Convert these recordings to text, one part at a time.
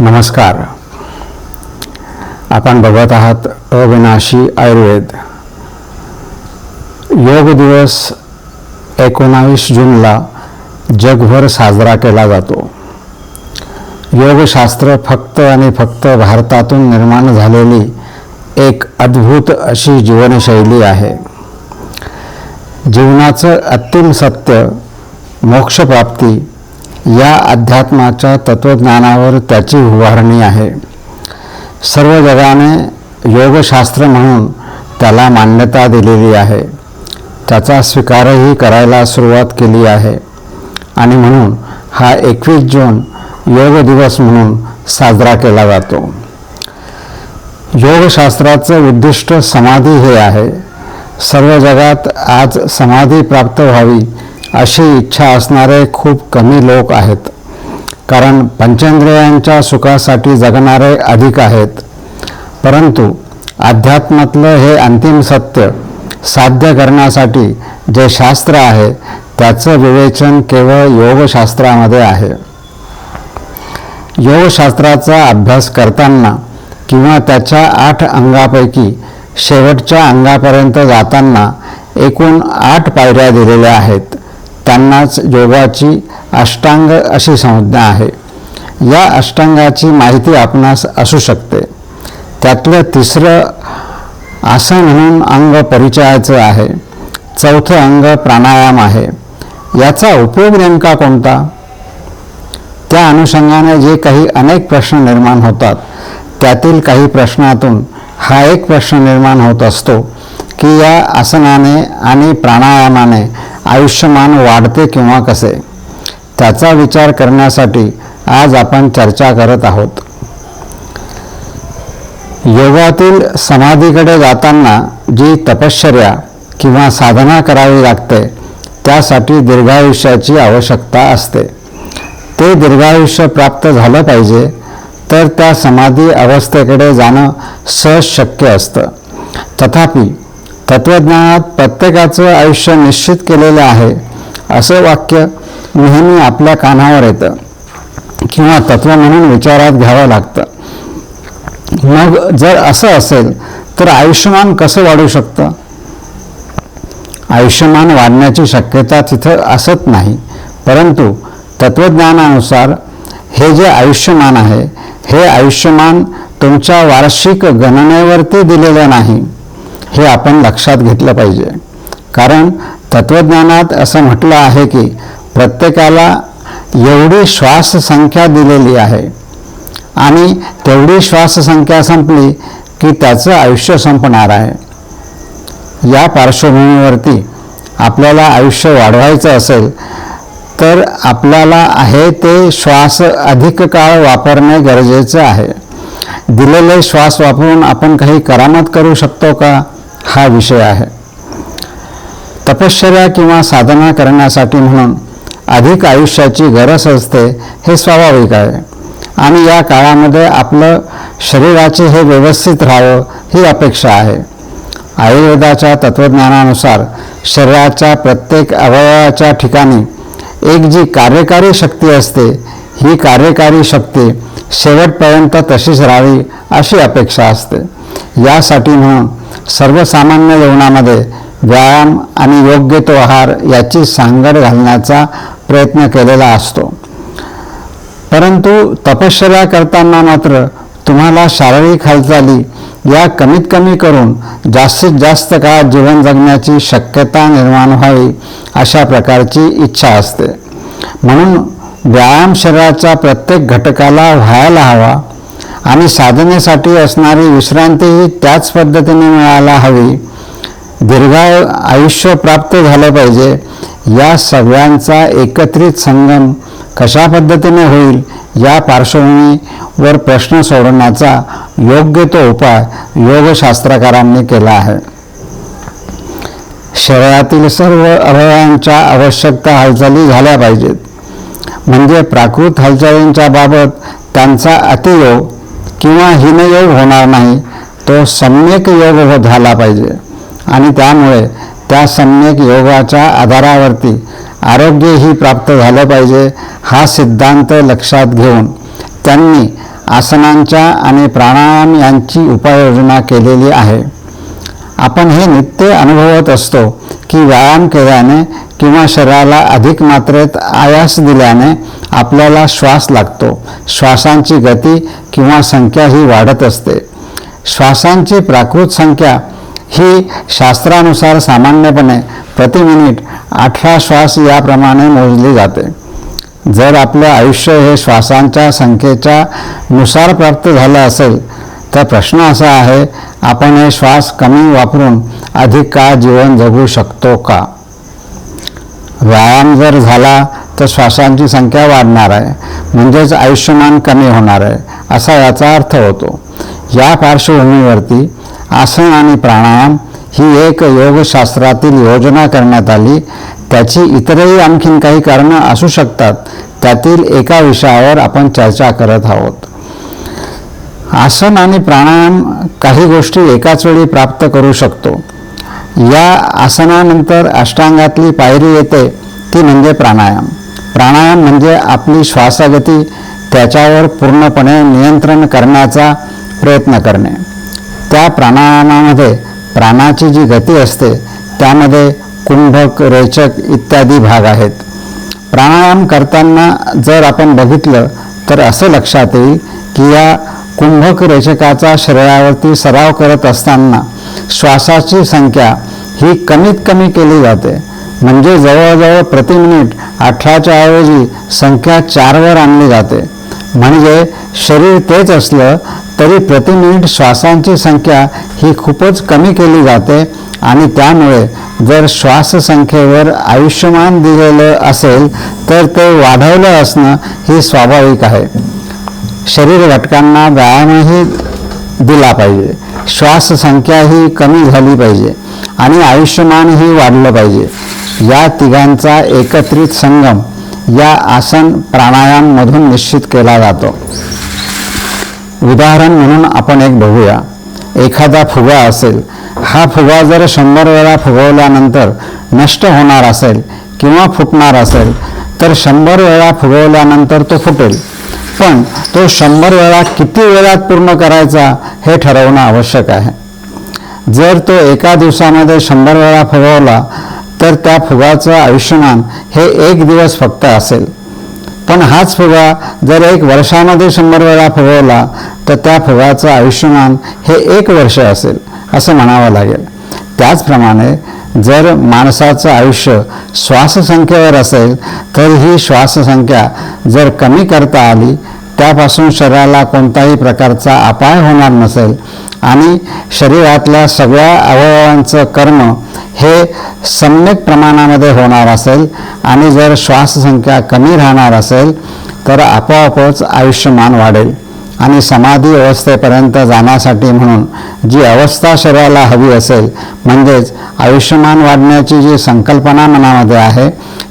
नमस्कार. आपण बघत आहात अविनाशी आयुर्वेद. योग दिवस एकोणावीस जूनला जगभर साजरा केला जातो. योगशास्त्र फक्त आणि फक्त भारतातून निर्माण झालेली एक अद्भुत अशी जीवनशैली आहे. जीवनाचं अंतिम सत्य मोक्षप्राप्ती या अध्यात्माच्या तत्त्वज्ञानावर त्याची उभारणी आहे. सर्व जगाने योगशास्त्र म्हणून त्याला मान्यता दिलेली आहे. त्याचा स्वीकारही करायला सुरुवात केली आहे. आणि म्हणून हा एकवीस जून योग दिवस म्हणून साजरा केला जातो. योगशास्त्राचं उद्दिष्ट समाधी हे आहे. सर्व जगात आज समाधी प्राप्त व्हावी अशी इच्छा असणारे खूप कमी लोक आहेत. कारण पंचेंद्रियांच्या सुखासाठी जगणारे अधिक आहेत. परंतु अध्यात्मातलं हे अंतिम सत्य साध्य करण्यासाठी जे शास्त्र आहे त्याचं विवेचन केवळ योगशास्त्रामध्ये आहे. योगशास्त्राचा अभ्यास करताना किंवा त्याच्या आठ अंगापैकी शेवटच्या अंगापर्यंत जाताना एकूण आठ पायऱ्या दिलेल्या आहेत. त्यांनाच योगाची अष्टांग अशी संज्ञा आहे. या अष्टांगाची माहिती आपणास असू शकते. त्यातलं तिसरं आसन म्हणून अंग परिचयाचं आहे. चौथं अंग प्राणायाम आहे. याचा उपयोग नेमका कोणता? त्या अनुषंगाने जे काही अनेक प्रश्न निर्माण होतात त्यातील काही प्रश्नातून हा एक प्रश्न निर्माण होत असतो की या आसनाने आणि प्राणायामाने आयुष्यमान वाढते किंवा कसे? त्याचा विचार करण्यासाठी आज आपण चर्चा करत आहोत. योगातील समाधीकडे जाताना जी तपश्चर्या किंवा साधना करावी लागते त्यासाठी दीर्घायुष्याची आवश्यकता असते. ते दीर्घायुष्य प्राप्त झालं पाहिजे तर त्या समाधी अवस्थेकडे जाणं सहज शक्य असतं. तथापि तत्त्वज्ञानात प्रत्येकाचं आयुष्य निश्चित केलेलं आहे असं वाक्य नेहमी आपल्या कानावर येतं. किंवा तत्त्व म्हणून विचारात घ्यावं लागतं. मग जर असं असेल तर आयुष्यमान कसं वाढू शकतं? आयुष्यमान वाढण्याची शक्यता तिथं असत नाही परंतु तत्त्वज्ञानानुसार हे जे आयुष्यमान आहे हे आयुष्यमान तुमच्या वार्षिक गणनेवरती दिलेलं नाही. हे आपण लक्षात घेतलं पाहिजे. कारण तत्त्वज्ञानात असं म्हटलं आहे की प्रत्येकाला एवढी श्वाससंख्या दिलेली आहे. आणि तेवढी श्वाससंख्या संपली की त्याचं आयुष्य संपणार आहे. या पार्श्वभूमीवरती आपल्याला आयुष्य वाढवायचं असेल तर आपल्याला आहे ते श्वास अधिक काळ वापरणे गरजेचं आहे. दिलेले श्वास वापरून आपण काही करामत करू शकतो का? हा विषय आहे. तपश्चर्या किंवा साधना करण्यासाठी म्हणून अधिक आयुष्याची गरज असते हे स्वाभाविक आहे. आणि या काळामध्ये आपलं शरीराचे हे व्यवस्थित राहावं ही अपेक्षा आहे. आयुर्वेदाच्या तत्त्वज्ञानानुसार शरीराच्या प्रत्येक अवयवाच्या ठिकाणी एक जी कार्यकारी शक्ती असते ही कार्यकारी शक्ती शेवटपर्यंत तशीच राहावी अशी अपेक्षा असते. यासाठी म्हणून सर्वसामान्य जीवनामध्ये व्यायाम आणि योग्य तो आहार याची सांगड घालण्याचा प्रयत्न केलेला असतो. परंतु तपश्चर्या करताना मात्र तुम्हाला शारीरिक हालचाली या कमीत कमी करून जास्तीत जास्त काळ जीवन जगण्याची शक्यता निर्माण व्हावी अशा प्रकारची इच्छा असते. म्हणून व्यायाम शरीराच्या प्रत्येक घटकाला व्हायला हवा. आणि साधनेसाठी असणारी विश्रांतीही त्याच पद्धतीने मिळायला हवी. दीर्घ आयुष्य प्राप्त झालं पाहिजे. या सगळ्यांचा एकत्रित संगम कशा पद्धतीने होईल या पार्श्वभूमीवर प्रश्न सोडवण्याचा योग्य तो उपाय योगशास्त्रकारांनी केला आहे. शरीरातील सर्व अवयवांच्या आवश्यकता हालचाली झाल्या पाहिजेत. म्हणजे प्राकृत हालचालींच्या बाबत त्यांचा अतियोग किंवा हिनयोग होणार नाही तो सम्यक योग झाला पाहिजे. आणि त्यामुळे त्या सम्यक योगाच्या आधारावरती आरोग्यही प्राप्त झालं पाहिजे हा सिद्धांत लक्षात घेऊन त्यांनी आसनांच्या आणि प्राणायाम यांची उपाययोजना केलेली आहे. आपण हे नित्य अनुभवत असतो की व्यायाम केल्याने किंवा शरीराला अधिक मात्रेत आयास दिल्याने आपल्याला श्वास लागतो. श्वासांची गती किंवा संख्या ही वाढत असते. श्वासांची प्राकृत संख्या ही शास्त्रानुसार सामान्यपणे प्रति मिनिट अठरा श्वास याप्रमाणे मोजली जाते. जर आपलं आयुष्य हे श्वासांच्या संख्येच्या नुसार प्राप्त झालं असेल तर प्रश्न असा आहे आपण हे श्वास कमी वापरून अधिक काळ जीवन जगू शकतो का? व्यायाम जर झाला तर श्वासांची संख्या वाढणार आहे म्हणजेच आयुष्यमान कमी होणार आहे असा याचा अर्थ होतो. या पार्श्वभूमीवरती आसन आणि प्राणायाम ही एक योगशास्त्रातील योजना करण्यात आली. त्याची इतरही आणखीन काही कारणं असू शकतात त्यातील एका विषयावर आपण चर्चा करत आहोत. आसन आणि प्राणायाम काही गोष्टी एकाच वेळी प्राप्त करू शकतो. या आसनानंतर अष्टांगातली पायरी येते ती म्हणजे प्राणायाम. प्राणायाम म्हणजे आपली श्वासगती त्याच्यावर पूर्णपणे नियंत्रण करण्याचा प्रयत्न करणे. त्या प्राणायामामध्ये प्राणाची जी गती असते त्यामध्ये कुंभक रेचक इत्यादी भाग आहेत. प्राणायाम करताना जर आपण बघितलं तर असं लक्षात येईल की या कुंभक रेचकाचा शरीरावरती सराव करत असताना श्वासाची संख्या ही कमीत कमी केली जाते. म्हणजे जवळजवळ प्रति मिनिट अठराच्या ऐवजी संख्या चारवर आणली जाते. म्हणजे शरीर तेच असलं तरी प्रति मिनिट श्वासांची संख्या ही खूपच कमी केली जाते आणि त्यामुळे जर श्वाससंख्येवर आयुष्यमान दिलेलं असेल तर ते वाढवलं असणं हे स्वाभाविक आहे. शरीर घटकांना व्यायामही दिला पाहिजे. श्वाससंख्या ही कमी झाली पाहिजे. आणि आयुष्यमानही वाढलं पाहिजे. या तिघांचा एकत्रित संगम या आसन प्राणायाममधून निश्चित केला जातो. उदाहरण म्हणून आपण एक बघूया. एखादा फुगा असेल हा फुगा जर शंभर वेळा फुगवल्यानंतर नष्ट होणार असेल किंवा फुटणार असेल तर शंभर वेळा फुगवल्यानंतर तो फुटेल. पण तो शंभर वेळा किती वेळात पूर्ण करायचा हे ठरवणं आवश्यक आहे. जर तो एका दिवसामध्ये शंभर वेळा फुगवला तर त्या फुगाचं आयुष्यमान हे एक दिवस फक्त असेल. पण हाच फुगा जर एक वर्षामध्ये शंभर वेळा फुगवला तर त्या फुगाचं आयुष्यमान हे एक वर्ष असेल असं म्हणावं लागेल. त्याचप्रमाणे जर माणसाचं आयुष्य श्वाससंख्येवर असेल तर ही श्वाससंख्या जर कमी करता आली त्यापासून शरीराला कोणताही प्रकारचा अपाय होणार नसेल आणि शरीरातल्या सगळ्या अवयवांचं कर्म हे सम्यक प्रमाणामध्ये होणार असेल आणि जर श्वाससंख्या कमी राहणार असेल तर आपोआपच आयुष्यमान वाढेल. आणि समाधी अवस्थेपर्यंत जाण्यासाठी म्हणून जी अवस्था शरीराला हवी असेल म्हणजेच आयुष्यमान वाढण्याची जी संकल्पना मनामध्ये आहे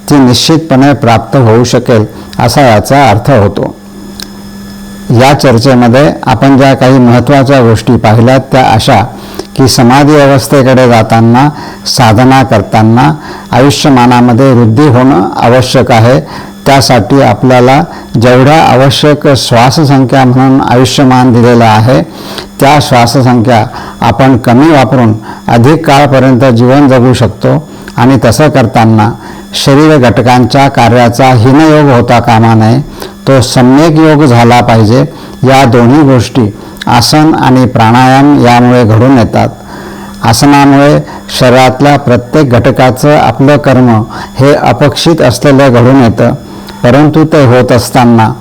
ती निश्चितपणे प्राप्त होऊ शकेल असा याचा अर्थ होतो. या चर्चेमध्ये आपण ज्या काही महत्त्वाच्या गोष्टी पाहिल्यात त्या अशा की समाधी अवस्थेकडे जाताना साधना करताना आयुष्यमानामध्ये वृद्धी होणं आवश्यक आहे. त्यासाठी आपल्याला जेवढ्या आवश्यक श्वाससंख्या म्हणून आयुष्यमान दिलेलं आहे त्या श्वाससंख्या आपण कमी वापरून अधिक काळपर्यंत जीवन जगू शकतो. आणि तसं करताना शरीर घटकांच्या कार्याचा हिनयोग होता कामा नये. तो सम्यक योग झाला पाहिजे. या दोन्ही गोष्टी आसन आणि प्राणायाम यामुळे घडून येतात. आसनामुळे शरीरातल्या प्रत्येक घटकाचं आपलं कर्म हे अपेक्षित असलेलं घडून येतं. परंतु ते होत असताना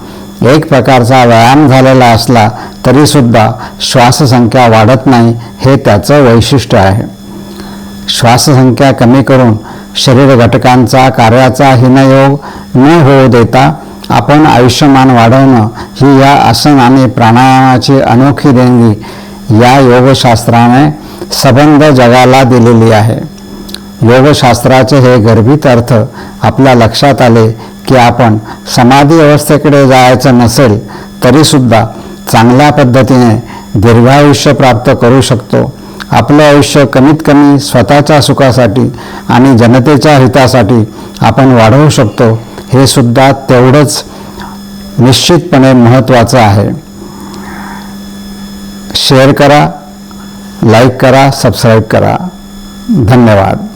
एक प्रकारचा व्यायाम झालेला असला तरीसुद्धा श्वाससंख्या वाढत नाही हे त्याचं वैशिष्ट्य आहे. श्वाससंख्या कमी करून शरीर घटकांचा कार्याचा हिनयोग न होऊ देता आपण आयुष्यमान वाढवणं ही या आसन आणि प्राणायामाची अनोखी देणगी या योगशास्त्राने सबंध जगाला दिलेली आहे. योगशास्त्राचे हे गर्भित अर्थ आपल्या लक्षात आले की आपण समाधी अवस्थेकडे जायचं नसेल तरीसुद्धा चांगल्या पद्धतीने दीर्घायुष्य प्राप्त करू शकतो. आपलं आयुष्य कमीत कमी स्वतःच्या सुखासाठी आणि जनतेच्या हितासाठी आपण वाढवू शकतो. हे सुद्धा तेवढंच निश्चितपणे महत्त्वाचं आहे. शेअर करा लाईक करा सबस्क्राईब करा. धन्यवाद.